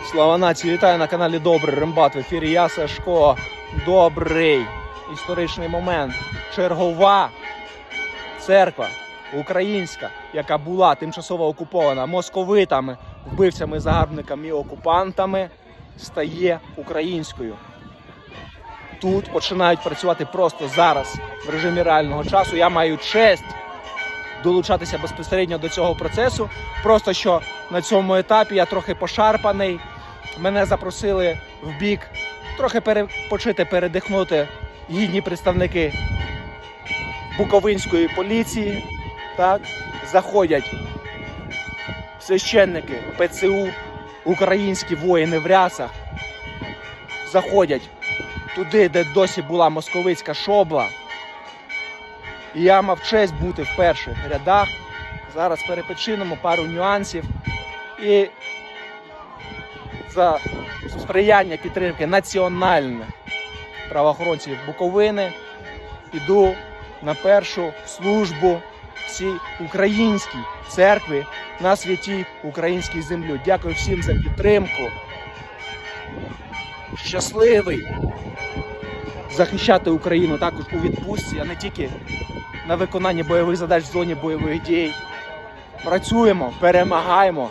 Слава нації, вітаю на каналі Добрий Рембат. В ефірі я Сашко. Добрий історичний момент. Чергова церква українська, яка була тимчасово окупована московитами, вбивцями, загарбниками і окупантами, стає українською. Тут починають працювати просто зараз в режимі реального часу. Я маю честь долучатися безпосередньо до цього процесу. Просто що на цьому етапі я трохи пошарпаний. Мене запросили в бік трохи перепочити, передихнути гідні представники Буковинської поліції. Так, заходять священники ПЦУ, українські воїни в рясах. Заходять туди, де досі була московицька шобла. І я мав честь бути в перших рядах. Зараз перепочинемо пару нюансів. І за сприяння підтримки національних правоохоронців Буковини піду на першу службу в цій українській церкві на святій українській землі. Дякую всім за підтримку. Щасливий захищати Україну також у відпустці, а не тільки на виконанні бойових задач в зоні бойових дій. Працюємо, перемагаємо